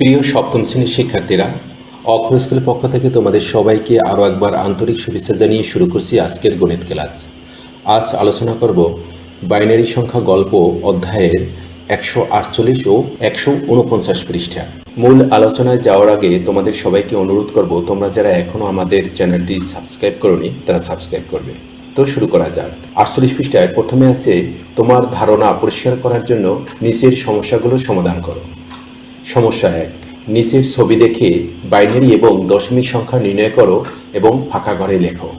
প্রিয় সপ্তম শ্রেণির শিক্ষার্থীরা, অক্ষর স্কুলের পক্ষ থেকে তোমাদের সবাইকে আরও একবার আন্তরিক শুভেচ্ছা জানিয়ে শুরু করছি আজকের গণিত ক্লাস। আজ আলোচনা করব বাইনারি সংখ্যা গল্প অধ্যায়ের একশো আটচল্লিশ ও একশো উনপঞ্চাশ পৃষ্ঠা। মূল আলোচনায় যাওয়ার আগে তোমাদের সবাইকে অনুরোধ করব, তোমরা যারা এখনও আমাদের চ্যানেলটি সাবস্ক্রাইব করনি, তারা সাবস্ক্রাইব করবে। তো শুরু করা যাক। আটচল্লিশ পৃষ্ঠায় প্রথমে আছে, তোমার ধারণা পরিষ্কার করার জন্য নিচের সমস্যাগুলো সমাধান করো। সমস্যা এক। নিচের ছবি দেখে বাইনারি এবং দশমিক সংখ্যা নির্ণয় করো এবং ফাঁকা ঘরে লেখো।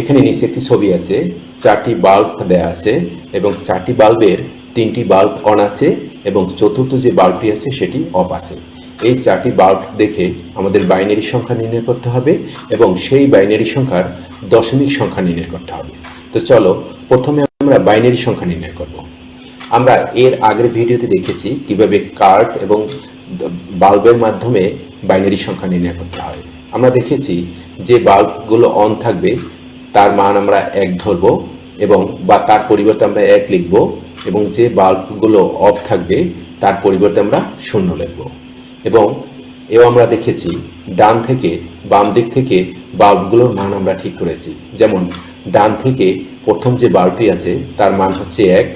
এখানে নিচে একটি ছবি আছে, চারটি বাল্ব দেয়া আছে এবং চারটি বাল্বের তিনটি বাল্ব অন আছে এবং চতুর্থ যে বাল্বটি আছে সেটি অফ আছে। এই চারটি বাল্ব দেখে আমাদের বাইনারি সংখ্যা নির্ণয় করতে হবে এবং সেই বাইনারি সংখ্যার দশমিক সংখ্যা নির্ণয় করতে হবে। তো চলো, প্রথমে আমরা বাইনারি সংখ্যা নির্ণয় করব। আমরা এর আগের ভিডিওতে দেখেছি কীভাবে কার্ড এবং বাল্বের মাধ্যমে বাইনারি সংখ্যা নির্ণয় করতে হয়। আমরা দেখেছি যে বাল্বগুলো অন থাকবে, তার মান আমরা এক ধরব এবং বা তার পরিবর্তে আমরা এক লিখব এবং যে বাল্বগুলো অফ থাকবে, তার পরিবর্তে আমরা শূন্য লিখব। এবং এও আমরা দেখেছি ডান থেকে বাম দিক থেকে বাল্বগুলোর মান আমরা ঠিক করেছি। যেমন ডান থেকে প্রথম যে বাল্বটি আছে, তার মান হচ্ছে এক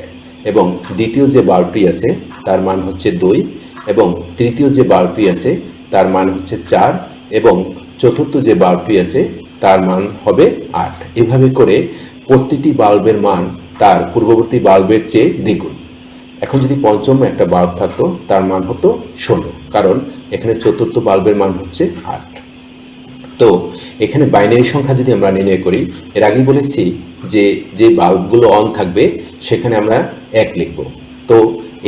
এবং দ্বিতীয় যে বাল্বটি আছে, তার মান হচ্ছে দুই এবং তৃতীয় যে বাল্বটি আছে, তার মান হচ্ছে চার এবং চতুর্থ যে বাল্বটি আছে, তার মান হবে আট। এভাবে করে প্রতিটি বাল্বের মান তার পূর্ববর্তী বাল্বের চেয়ে দ্বিগুণ। এখন যদি পঞ্চম একটা বাল্ব থাকতো, তার মান হতো ষোলো, কারণ এখানে চতুর্থ বাল্বের মান হচ্ছে আট। তো এখানে বাইনারি সংখ্যা যদি আমরা নির্ণয় করি, এর আগেই বলেছি যে যে বাল্বগুলো অন থাকবে, সেখানে আমরা এক লিখব। তো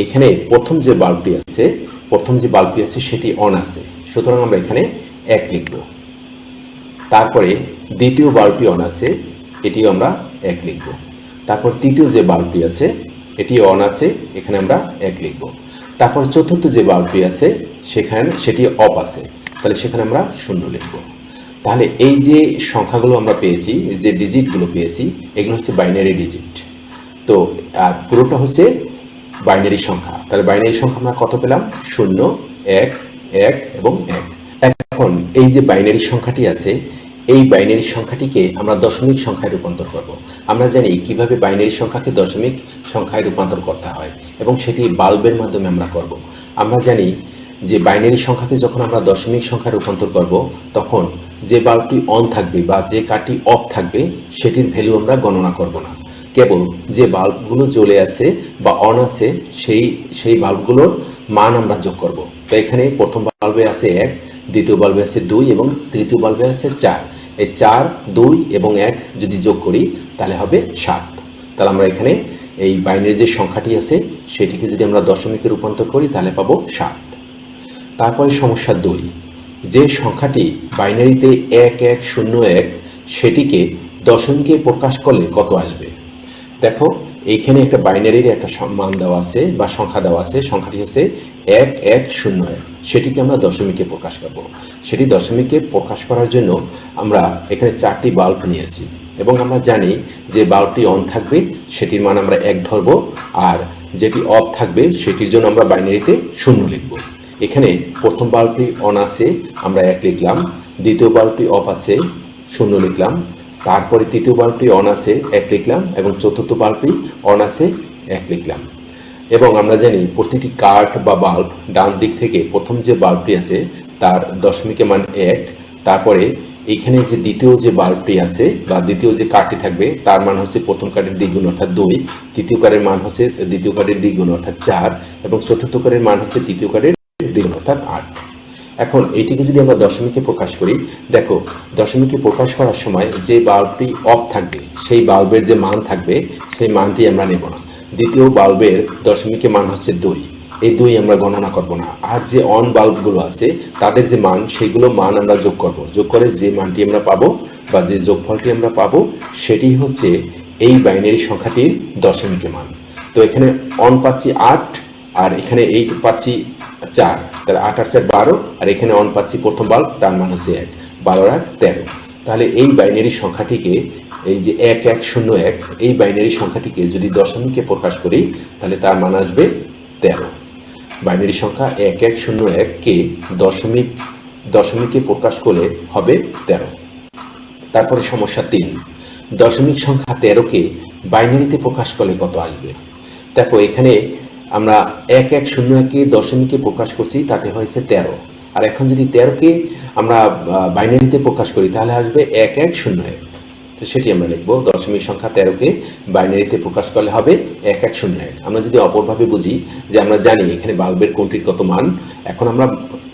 এখানে প্রথম যে বাল্বটি আছে, প্রথম যে বাল্বটি আছে সেটি অন আছে। সুতরাং আমরা এখানে এক লিখব। তারপরে দ্বিতীয় বাল্বটি অন আছে, এটিও আমরা এক লিখব। তারপর তৃতীয় যে বাল্বটি আছে এটি অন আছে, এখানে আমরা এক লিখব। তারপর চতুর্থ যে বাল্বটি আছে, সেখানে, সেটি অফ আছে। তাহলে সেখানে আমরা শূন্য লিখব। তাহলে এই যে সংখ্যাগুলো আমরা পেয়েছি যে ডিজিটগুলো পেয়েছি, এগুলো হচ্ছে বাইনারি ডিজিট তো পুরোটা হচ্ছে বাইনারি সংখ্যা। তাহলে বাইনারি সংখ্যা আমরা কত পেলাম? শূন্য, এক এক এবং এক। এখন এই যে বাইনারি সংখ্যাটি আছে, এই বাইনারি সংখ্যাটিকে আমরা দশমিক সংখ্যায় রূপান্তর করব। আমরা জানি কীভাবে বাইনারি সংখ্যাকে দশমিক সংখ্যায় রূপান্তর করতে হয় এবং সেটি বাল্বের মাধ্যমে আমরা করব। আমরা জানি যে বাইনারি সংখ্যাকে যখন আমরা দশমিক সংখ্যায় রূপান্তর করব, তখন যে বাল্বটি অন থাকবে বা যে কারটি অফ থাকবে, সেটির ভ্যালু আমরা গণনা করব না। কেবল যে বাল্বগুলো জ্বলে আছে বা অন আছে, সেই সেই বাল্বগুলোর মান আমরা যোগ করব। তো এখানে প্রথম বাল্বে আছে এক, দ্বিতীয় বাল্বে আছে দুই এবং তৃতীয় বাল্বে আছে চার। এই চার, দুই এবং এক যদি যোগ করি, তাহলে হবে সাত। তাহলে আমরা এখানে এই বাইনের যে সংখ্যাটি আছে, সেটিকে যদি আমরা দশমিকে রূপান্তর করি, তাহলে পাবো সাত। তারপরে সমস্যা দুই, যে সংখ্যাটি বাইনারিতে এক এক, শূন্য, এক, সেটিকে দশমিকে প্রকাশ করলে কত আসবে? দেখো, এইখানে একটা বাইনারির একটা মান দেওয়া আছে বা সংখ্যা দেওয়া আছে। সংখ্যাটি হচ্ছে এক এক, শূন্য এক। সেটিকে আমরা দশমিকে প্রকাশ করব। সেটি দশমিকে প্রকাশ করার জন্য আমরা এখানে চারটি বাল্ব নিয়েছি এবং আমরা জানি যে বাল্বটি অন থাকবে, সেটির মান আমরা এক ধরব আর যেটি অফ থাকবে, সেটির জন্য আমরা বাইনারিতে শূন্য লিখব। এখানে প্রথম বাল্বটি অন আছে, আমরা এক লিখলাম। দ্বিতীয় বাল্বটি অফ আছে, শূন্য লিখলাম। তারপরে তৃতীয় বাল্বটি অন আছে, এক লিখলাম এবং চতুর্থ বাল্বটি অন আছে, এক লিখলাম এবং আমরা জানি প্রতিটি কার্ড বা বাল্ব ডান দিক থেকে প্রথম যে বাল্বটি আছে, তার দশমিকে মান এক। তারপরে এখানে যে দ্বিতীয় যে বাল্বটি আছে বা দ্বিতীয় যে কার্ডটি থাকবে, তার মান হচ্ছে প্রথম কার্ডের দ্বিগুণ অর্থাৎ দুই, তৃতীয় কার্ডের মান হচ্ছে দ্বিতীয় কার্ডের দ্বিগুণ অর্থাৎ চার, এবং চতুর্থ কার্ডের মান হচ্ছে তৃতীয় কার্ডের দ্বিগুণ অর্থাৎ আট। এখন এটিকে যদি আমরা দশমিকে প্রকাশ করি, দেখো, দশমিকে প্রকাশ করার সময় যে বাল্বটি অফ থাকবে, সেই বাল্বের যে মান থাকবে, সেই মানটি আমরা নেব না। দ্বিতীয় বাল্বের দশমিকে মান হচ্ছে দুই। এই দুই আমরা গণনা করব না। আর যে অন বাল্বগুলো আছে, তাদের যে মান সেইগুলো মান আমরা যোগ করব। যোগ করে যে মানটি আমরা পাবো বা যে যোগফলটি আমরা পাবো, সেটি হচ্ছে এই বাইনারি সংখ্যাটির দশমিকে মান। তো এখানে অন পাচ্ছি আট, আর এখানে এই পাচ্ছি চার, তাহলে আট চার বারো, আর এখানে অন পাচ্ছি প্রথম বাল্ব তার মান হচ্ছে এক, বারো আর তেরো। তাহলে এই বাইনারি সংখ্যাটিকে, এই যে এক এক, শূন্য, এক, এই বাইনারি সংখ্যাটিকে যদি দশমিকে প্রকাশ করি, তাহলে তার মান আসবে তেরো। বাইনারি সংখ্যা এক এক, শূন্য এককে দশমিক, দশমিকে প্রকাশ করলে হবে তেরো। তারপরে সমস্যা তিন, দশমিক সংখ্যা তেরোকে বাইনারিতে প্রকাশ করলে কত আসবে? দেখো, এখানে আমরা এক এক শূন্য একে দশমিকে প্রকাশ করছি, তাতে হয়েছে তেরো। আর এখন যদি তেরোকে আমরা বাইনারিতে প্রকাশ করি, তাহলে আসবে এক এক শূন্য। এক তো সেটি আমরা লিখব, দশমিক সংখ্যা তেরোকে বাইনারিতে প্রকাশ করলে হবে এক এক শূন্য। এক আমরা যদি অপরভাবে বুঝি যে আমরা জানি এখানে বাল্বের কোনটির কত মান, এখন আমরা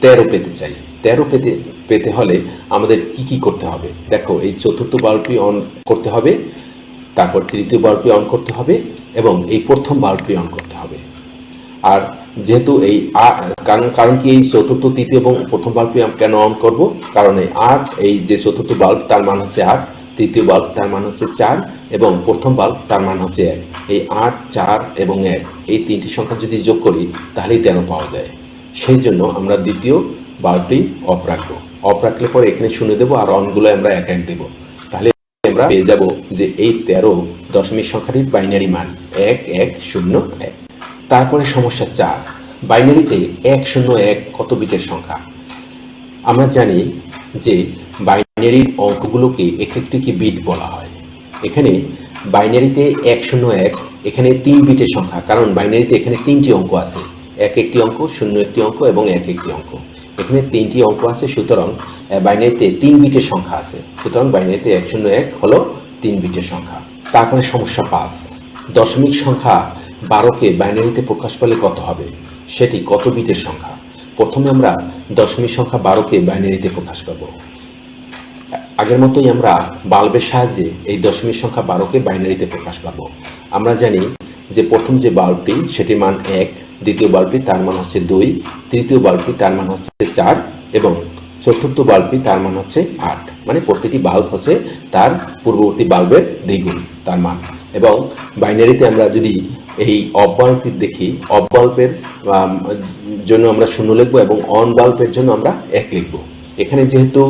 তেরো পেতে চাই। তেরো পেতে পেতে হলে আমাদের কি কি করতে হবে? দেখো, এই চতুর্থ বাল্বটি অন করতে হবে, তারপর তৃতীয় বাল্বটি অন করতে হবে, এবং এই প্রথম বাল্বটি অন করতে হবে। আর যেহেতু এই কারণ কারণ কি এই চতুর্থ, তৃতীয় এবং প্রথম বাল্বটি কেন অন করব? কারণ এই আট, এই যে চতুর্থ বাল্ব, তার মান হচ্ছে আট, তৃতীয় বাল্ব, তার মান হচ্ছে চার এবং প্রথম বাল্ব, তার মান হচ্ছে এক। এই আট, চার এবং এক, এই তিনটি সংখ্যা যদি যোগ করি, তাহলেই তেরো পাওয়া যায়। সেই জন্য আমরা দ্বিতীয় বাল্বটি অফ রাখব। অফ রাখলে পরে এখানে শুনে দেবো আর অনগুলো আমরা এক এক দেবো। তাহলে আমরা পেয়ে যাব যে এই তেরো দশমিক সংখ্যাটির বাইনারি মান। এক এক, শূন্য, এক। তারপরে সমস্যা চার। বাইনারিতে এক শূন্য এক কত বিটের সংখ্যা? আমরা জানি যে বাইনারির অঙ্কগুলোকে এক একটিকে বিট বলা হয়। এখানে বাইনারিতে এক শূন্য এক, এখানে তিন বিটের সংখ্যা, কারণ বাইনারিতে এখানে তিনটি অঙ্ক আছে। এক একটি অঙ্ক, শূন্য একটি অঙ্ক এবং এক একটি অঙ্ক। এখানে তিনটি অঙ্ক আছে, সুতরাং বাইনারিতে তিন বিটের সংখ্যা আছে। সুতরাং বাইনারিতে এক শূন্য এক হলো তিন বিটের সংখ্যা। তারপরে সমস্যা পাঁচ। দশমিক সংখ্যা বারোকে বাইনারিতে প্রকাশ করলে কত হবে? সেটি কত বিটের সংখ্যা? প্রথমে আমরা দশমিক সংখ্যা বারোকে বাইনারিতে প্রকাশ করব আগের মতোই আমরা বাল্বের সাহায্যে এই দশমিক সংখ্যা বারোকে বাইনারিতে প্রকাশ করব আমরা জানি যে প্রথম যে বাল্বটি, সেটির মান এক, দ্বিতীয় বাল্বটি তার মান হচ্ছে দুই, তৃতীয় বাল্বটি তার মান হচ্ছে চার এবং চতুর্থ বাল্বটি তার মান হচ্ছে আট। মানে প্রতিটি বাল্ব হচ্ছে তার পূর্ববর্তী বাল্বের দ্বিগুণ তার মান। এবং বাইনারিতে আমরা যদি এই অফ বাল্বটি দেখি অফ বাল্বের জন্য আমরা শূন্য লিখব এবং অন বাল্বের জন্য আমরা এক লিখব। এখানে যেহেতু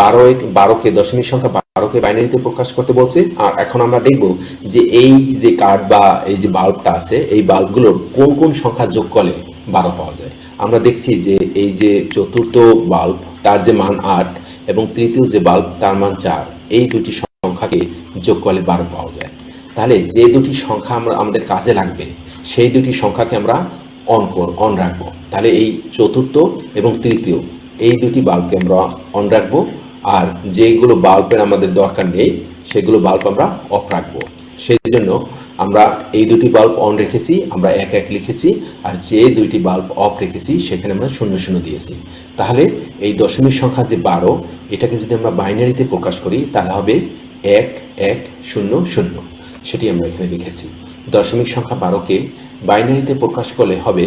বারো বারোকে দশমিক সংখ্যা, বারোকে বাইনারিতে প্রকাশ করতে বলছে, আর এখন আমরা দেখব যে এই যে কার্ড বা এই যে বাল্বটা আছে, এই বাল্বগুলোর কোন কোন সংখ্যা যোগ করলে বারো পাওয়া যায়। আমরা দেখছি যে এই যে চতুর্থ বাল্ব, তার যে মান আট, এবং তৃতীয় যে বাল্ব, তার মান চার, এই দুটি সংখ্যাকে যোগ করলে বারো পাওয়া যায়। তাহলে যে দুটি সংখ্যা আমরা, আমাদের কাজে লাগবে, সেই দুটি সংখ্যাকে আমরা অন কর অন রাখব। তাহলে এই চতুর্থ এবং তৃতীয়, এই দুটি বাল্বকে আমরা অন রাখব, আর যেগুলো বাল্বের আমাদের দরকার নেই, সেগুলো বাল্ব আমরা অফ রাখব। সেই জন্য আমরা এই দুটি বাল্ব অন রেখেছি, আমরা এক এক লিখেছি, আর যে দুইটি বাল্ব অফ রেখেছি, সেখানে আমরা শূন্য শূন্য দিয়েছি। তাহলে এই দশমিক সংখ্যা যে বারো, এটাকে যদি আমরা বাইনারিতে প্রকাশ করি, তাহলে হবে এক এক, শূন্য শূন্য। সেটি আমরা এখানে লিখেছি। দশমিক সংখ্যা বারোকে বাইনারিতে প্রকাশ করলে হবে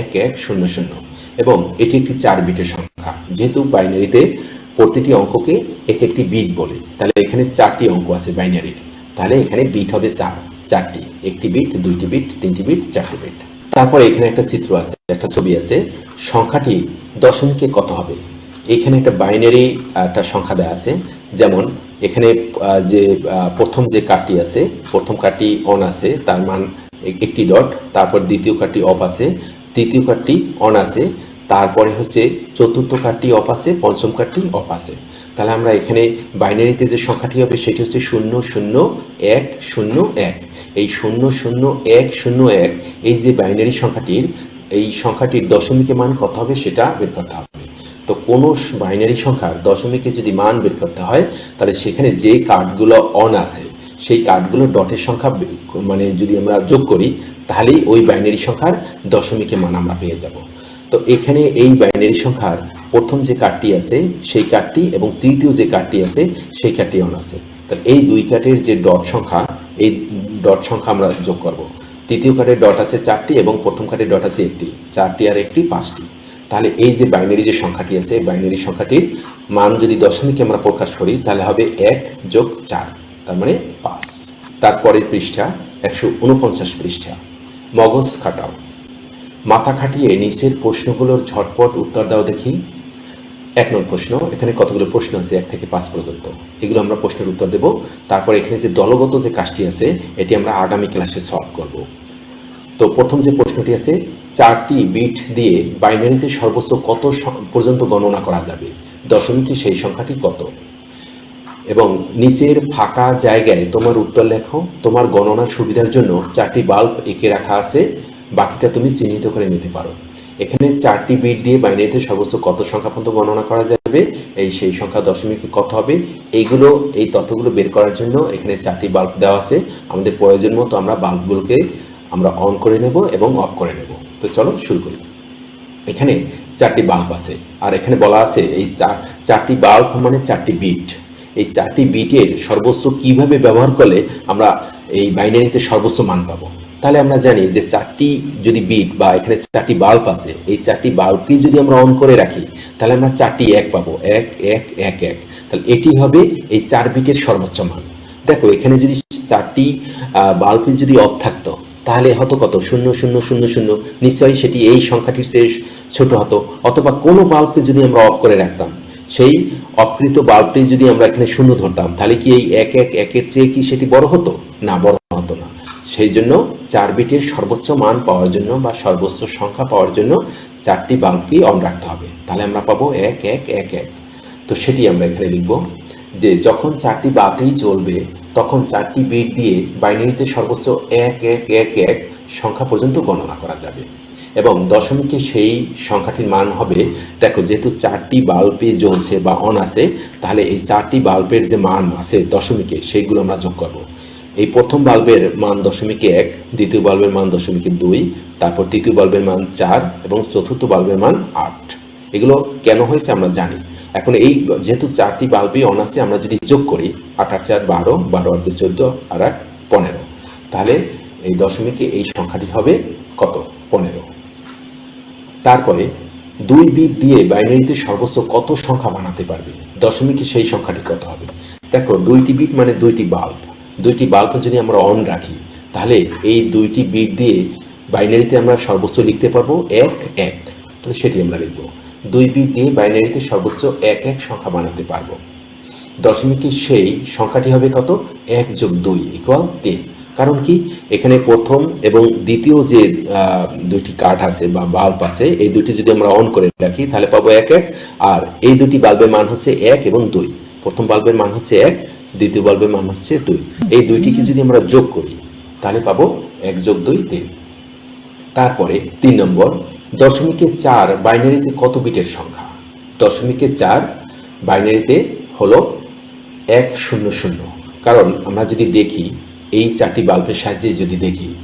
এক এক শূন্য শূন্য এবং এটি একটি চার বিটের সংখ্যা। যেহেতু বাইনারিতে প্রতিটি অঙ্ককে এক একটি বিট বলে, তাহলে এখানে চারটি অঙ্ক আছে বাইনারির। তাহলে এখানে বিট হবে চার, চারটি, একটি বিট, দুইটি বিট, তিনটি বিট, চারটি বিট। তারপরে এখানে একটা চিত্র আছে, একটা ছবি আছে, সংখ্যাটি দশমিকে কত হবে? এখানে একটা বাইনারি একটা সংখ্যা দেওয়া আছে, যেমন এখানে যে প্রথম যে কার্ডটি আছে, প্রথম কার্ডটি অন আছে, তার মান একটি ডট তারপর দ্বিতীয় কার্ডটি অফ আছে, তৃতীয় কার্ডটি অন আছে, তারপরে হচ্ছে চতুর্থ কার্ডটি অফ আছে, পঞ্চম কার্ডটি অফ আছে। তাহলে আমরা এখানে বাইনারিতে যে সংখ্যাটি হবে, সেটি হচ্ছে শূন্য শূন্য, এক শূন্য, এক। এই শূন্য শূন্য, এক শূন্য, এক, এই যে বাইনারি সংখ্যাটির, এই সংখ্যাটির দশমিকে মান কত হবে, সেটা বের করতে হবে। তো কোনো বাইনারি সংখ্যার দশমিকে যদি মান বের করতে হয়, তাহলে সেখানে যে কার্ডগুলো অন আছে, সেই কার্ডগুলো ডটের সংখ্যা মানে যদি আমরা যোগ করি, তাহলেই ওই বাইনারি সংখ্যার দশমিকে মান আমরা পেয়ে যাব। তো এখানে এই বাইনারি সংখ্যার প্রথম যে কার্ডটি আছে, সেই কার্ডটি এবং তৃতীয় যে কার্ডটি আছে, সেই কার্ডটি অন আছে। তাহলে এই দুই কার্ডের যে ডট সংখ্যা, এই ডট সংখ্যা আমরা যোগ করব। তৃতীয় কার্ডের ডট আছে চারটি এবং প্রথম কার্ডের ডট আছে একটি। চারটি আর একটি পাঁচটি। তাহলে এই যে বাইনারি যে সংখ্যাটি আছে বাইনারি সংখ্যাটির মান যদি দশমিকে আমরা প্রকাশ করি, তাহলে হবে এক যোগ চার, তার মানে পাঁচ। তারপরের পৃষ্ঠা, একশো উনপঞ্চাশ পৃষ্ঠা। মগজ খাটাও। মাথা খাটিয়ে নিচের প্রশ্নগুলোর ঝটপট উত্তর দাও দেখি। এক নম্বর প্রশ্ন, এখানে কতগুলো প্রশ্ন আছে, এক থেকে পাঁচ পর্যন্ত। এগুলো আমরা প্রশ্নের উত্তর দেব। তারপর এখানে যে দলগত যে কাজটি আছে, এটি আমরা আগামী ক্লাসে সলভ করব। তো প্রথম যে প্রশ্নটি আছে, চারটি বিট দিয়ে বাইনারিতে সর্বোচ্চ কত পর্যন্ত গণনা করা যাবে? দশমিকে সেই সংখ্যাটি কত? এবং নিচের ফাঁকা জায়গায় তোমার উত্তর লেখো। তোমার গণনার সুবিধার জন্য চারটি বাল্ব এঁকে রাখা আছে। বাকিটা তুমি চিহ্নিত করে নিতে পারো। এখানে চারটি বিট দিয়ে বাইনারিতে সর্বোচ্চ কত সংখ্যা পর্যন্ত গণনা করা যাবে? এই সেই সংখ্যা দশমিকে কত হবে? এইগুলো, এই তথ্যগুলো বের করার জন্য এখানে চারটি বাল্ব দেওয়া আছে। আমাদের প্রয়োজন মতো আমরা বাল্বগুলোকে আমরা অন করে নেব এবং অফ করে নেব। তো চলো শুরু করি। এখানে চারটি বাল্ব আছে। আর এখানে বলা আছে এই চার চারটি বাল্ব মানে চারটি বিট এই চারটি বিটের সর্বোচ্চ কীভাবে ব্যবহার করলে আমরা এই বাইনারিতে সর্বোচ্চ মান পাবো? তাহলে আমরা জানি যে চারটি যদি বিট বা এখানে চারটি বাল্ব আছে, এই চারটি বাল্বকে যদি আমরা অন করে রাখি, তাহলে আমরা চারটি এক পাবো। এক এক এক এক। তাহলে এটি হবে এই চার বিটের সর্বোচ্চ মান। দেখো, এখানে যদি চারটি বাল্বের যদি অফ থাকতো তাহলে হতো কত? শূন্য শূন্য শূন্য শূন্য। নিশ্চয়ই সেটি এই সংখ্যাটির চেয়ে ছোট হতো। অথবা কোনো বাল্বকে যদি আমরা অফ করে রাখতাম, সেই অকৃত বাল্বটি যদি আমরা এখানে শূন্য ধরতাম, তাহলে কি এই এক এক, একের চেয়ে কি সেটি বড় হতো? না, বড় হতো না। সেই জন্য চার বিটের সর্বোচ্চ মান পাওয়ার জন্য বা সর্বোচ্চ সংখ্যা পাওয়ার জন্য চারটি বাল্বকেই অন রাখতে হবে। তাহলে আমরা পাবো এক এক এক এক। তো সেটি আমরা এখানে লিখব যে যখন চারটি বাতেই চলবে তখন চারটি বিট দিয়ে বাইনারিতে সর্বোচ্চ এক এক এক এক সংখ্যা পর্যন্ত গণনা করা যাবে। এবং দশমিকে সেই সংখ্যাটির মান হবে, দেখো যেহেতু চারটি বাল্বে জ্বলছে বা অন আছে, তাহলে এই চারটি বাল্বের যে মান আছে দশমিকে, সেইগুলো আমরা যোগ করব। এই প্রথম বাল্বের মান দশমিকে এক, দ্বিতীয় বাল্বের মান দশমিকে দুই, তারপর তৃতীয় বাল্বের মান চার এবং চতুর্থ বাল্বের মান আট। এগুলো কেন হয়েছে আমরা জানি। এখন এই যেহেতু চারটি বাল্বই অন আছে, আমরা যদি যোগ করি আট আট চার, বারো বারো আট দুই, চোদ্দ আর এক, পনেরো। তাহলে এই দশমিকে এই সংখ্যাটি হবে কত? পনেরো। তারপরে দুই বিট দিয়ে বাইনারিতে সর্বোচ্চ কত সংখ্যা বানাতে পারবে? দশমিকে সেই সংখ্যাটি কত হবে? দেখো, দুইটি বিট মানে দুইটি বাল্ব। দুইটি বাল্ব যদি আমরা অন রাখি, তাহলে এই দুইটি বিট দিয়ে বাইনারিতে আমরা সর্বোচ্চ লিখতে পারব এক এক। তাহলে সেটি আমরা লিখব। দুই বিট দিয়ে বাইনারিতে সর্বোচ্চ এক এক সংখ্যা বানাতে পারব। দশমিকের সেই সংখ্যাটি হবে কত? এক যোগ দুই ইকুয়াল তিন। কারণ কি? এখানে প্রথম এবং দ্বিতীয় যে দুইটি কাঠ আছে বা বাল্ব আছে, এই দুটি যদি আমরা অন করে রাখি, তাহলে পাবো এক এক। আর এই দুটি বাল্বের মান হচ্ছে এক এবং দুই। প্রথম বাল্বের মান হচ্ছে এক, দ্বিতীয় বাল্বের মান হচ্ছে দুই। এই দুইটিকে যদি আমরা যোগ করি, তাহলে পাবো এক যোগ দুই তিন। তারপরে তিন নম্বর দশমিকে চার বাইনারিতে কত বিটের সংখ্যা? দশমিকে চার বাইনারিতে হলো এক শূন্য শূন্য। কারণ আমরা যদি দেখি, এই চারটি বাল্বের সাহায্যে যদি দেখি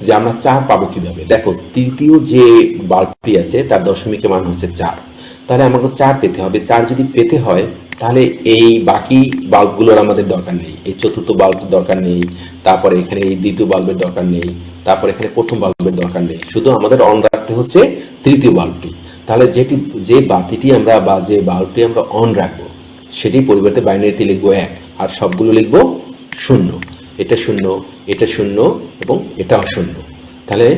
যে আমরা চার পাবো কীভাবে? দেখো, তৃতীয় যে বাল্বটি আছে, তার দশমিকের মান হচ্ছে চার। তাহলে আমাকে চার পেতে হবে। চার যদি পেতে হয় তাহলে এই বাকি বাল্বগুলোর আমাদের দরকার নেই, এই চতুর্থ বাল্বের দরকার নেই, তারপরে এখানে এই দ্বিতীয় বাল্বের দরকার নেই, তারপরে এখানে প্রথম বাল্বের দরকার নেই, শুধু আমাদের অন রাখতে হচ্ছে তৃতীয় বাল্বটি তাহলে যেটি, যে বাতিটি আমরা বা যে বাল্বটি আমরা অন রাখব, সেটি পরিবর্তে বাইনারিতে লিখব এক, আর সবগুলো লিখব শূন্য। এটা শূন্য এটা শূন্য এবং এটাও শূন্য তাহলে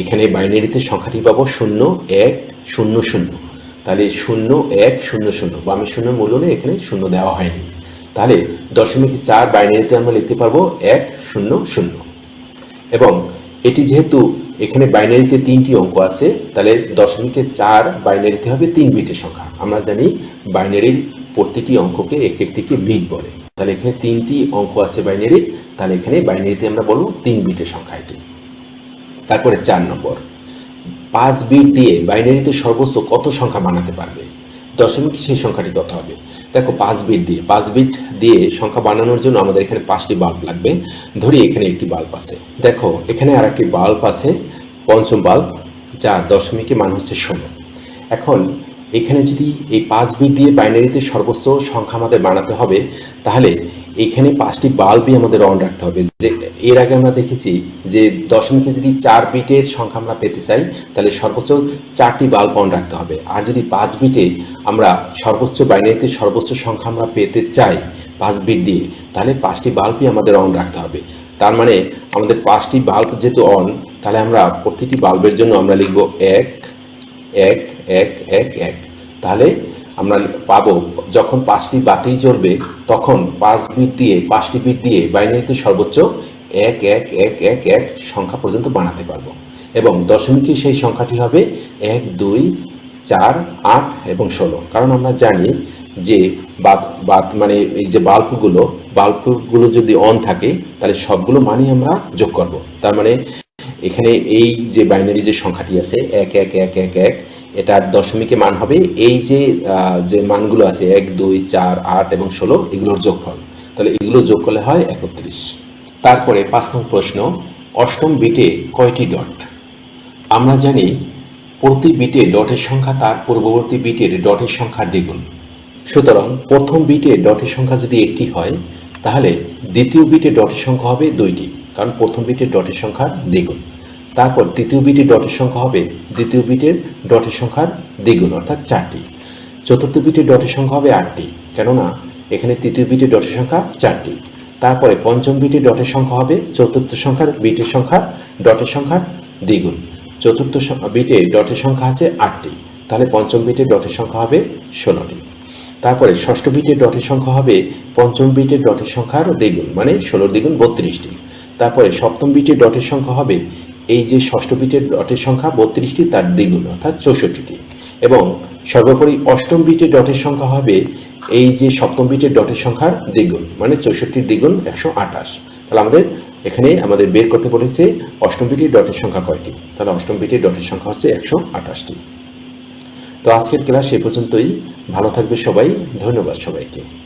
এখানে বাইনারিতে সংখ্যাটি পাবো শূন্য, এক, শূন্য শূন্য। তাহলে শূন্য এক, শূন্য শূন্য। বামে শূন্য মূল্যে এখানে শূন্য দেওয়া হয়নি। তাহলে দশমিক চার বাইনারিতে আমরা লিখতে পারব এক, শূন্য শূন্য। এবং এটি যেহেতু এখানে বাইনারিতে তিনটি অঙ্ক আছে, তাহলে দশমিকে চার বাইনারিতে হবে তিন বিটের সংখ্যা। আমরা জানি বাইনারির প্রতিটি অঙ্ককে এক একটিকে বিট বলে। তাহলে এখানে তিনটি অঙ্ক আছে বাইনারি, তাহলে এখানে বাইনারিতে আমরা বলব তিন বিটের সংখ্যা এটি। তারপরে চার নম্বর। পাঁচ বিট দিয়ে বাইনারিতে সর্বোচ্চ কত সংখ্যা বানাতে পারবে? দশমিক সেই সংখ্যাটি কত হবে? দেখো, পাঁচ বিট দিয়ে, পাঁচ বিট দিয়ে সংখ্যা বানানোর জন্য আমাদের এখানে পাঁচটি বাল্ব লাগবে। ধরি এখানে একটি বাল্ব আছে। দেখো, এখানে আর একটি বাল্ব আছে, পঞ্চম বাল্ব, যার দশমিকে মান হচ্ছে ষোলো। এখন, এখানে যদি এই পাঁচ বিট দিয়ে বাইনারিতে সর্বোচ্চ সংখ্যা আমাদের বানাতে হবে, তাহলে এখানে পাঁচটি বাল্বই আমাদের অন রাখতে হবে। যে এর আগে আমরা দেখেছি যে দশমিকে যদি চার বিটের সংখ্যা আমরা পেতে চাই, তাহলে সর্বোচ্চ চারটি বাল্ব অন রাখতে হবে। আর যদি পাঁচ বিটে আমরা সর্বোচ্চ বাইনারিতে সর্বোচ্চ সংখ্যা আমরা পেতে চাই পাঁচ বিট দিয়ে, তাহলে পাঁচটি বাল্বই আমাদের অন রাখতে হবে। তার মানে আমাদের পাঁচটি বাল্ব যেহেতু অন তাহলে আমরা প্রতিটি বাল্বের জন্য আমরা লিখব এক এক এক এক এক। তাহলে আমরা পাবো। যখন পাঁচটি বাতি জ্বলবে, তখন পাঁচ বিট দিয়ে, পাঁচটি বিট দিয়ে বাইনারিতে সর্বোচ্চ এক এক এক এক এক সংখ্যা পর্যন্ত বানাতে পারব। এবং দশমিকে সেই সংখ্যাটি হবে এক, দুই, চার, আট এবং ষোলো। কারণ আমরা জানি যে বাদ বাদ মানে এই যে বাল্বগুলো বাল্বগুলো যদি অন থাকে, তাহলে সবগুলো মানই আমরা যোগ করব। তার মানে এখানে এই যে বাইনারি যে সংখ্যাটি আছে, এক এক এক এক এক এটার দশমিকে মান হবে। এই যে যে মানগুলো আছে, এক, দুই, চার, আট এবং ষোলো, এগুলোর যোগফল। তাহলে এগুলো যোগ করলে হয় একত্রিশ। তারপরে পাঁচ নম্বর প্রশ্ন, অষ্টম বিটে কয়টি ডট? আমরা জানি প্রতি বিটে ডটের সংখ্যা তার পূর্ববর্তী বিটের ডটের সংখ্যার দ্বিগুণ। সুতরাং প্রথম বিটে ডটের সংখ্যা যদি একটি হয়, তাহলে দ্বিতীয় বিটে ডটের সংখ্যা হবে দুইটি, কারণ প্রথম বিটের ডটের সংখ্যার দ্বিগুণ। তারপর তৃতীয় বিটে ডটের সংখ্যা হবে দ্বিতীয় বিটের ডটের সংখ্যার দ্বিগুণ, অর্থাৎ চারটি। চতুর্থ বিটের ডটের সংখ্যা হবে আটটি, কেননা এখানে তৃতীয় বিটের ডটের সংখ্যা চারটি। তারপরে পঞ্চম বিটের ডটের সংখ্যা হবে চতুর্থ সংখ্যার বিটের সংখ্যা ডটের সংখ্যার দ্বিগুণ। চতুর্থ বিটে ডটের সংখ্যা আছে আটটি, তাহলে পঞ্চম বিটে ডটের সংখ্যা হবে ষোলোটি। তারপরে ষষ্ঠ বিটের ডটের সংখ্যা হবে পঞ্চম বিটের ডটের সংখ্যার দ্বিগুণ মানে ষোলোর দ্বিগুণ বত্রিশটি। তারপরে সপ্তম বিটের ডটের সংখ্যা হবে এই যে ষষ্ঠ বিটের ডটের সংখ্যা বত্রিশটি, তার দ্বিগুণ, অর্থাৎ চৌষট্টিটি। এবং সর্বোপরি অষ্টম বিটের ডটের সংখ্যা হবে এই যে সপ্তম বিটের ডটের সংখ্যার দ্বিগুণ মানে চৌষট্টির দ্বিগুণ একশো আঠাশ। তাহলে আমাদের এখানে আমাদের বের করতে বলেছে অষ্টম বিটের ডটের সংখ্যা কয়টি? তাহলে অষ্টম বিটের ডটের সংখ্যা হচ্ছে একশো আঠাশটি। তো আজকের ক্লাস এ পর্যন্তই। ভালো থাকবে সবাই। ধন্যবাদ সবাইকে।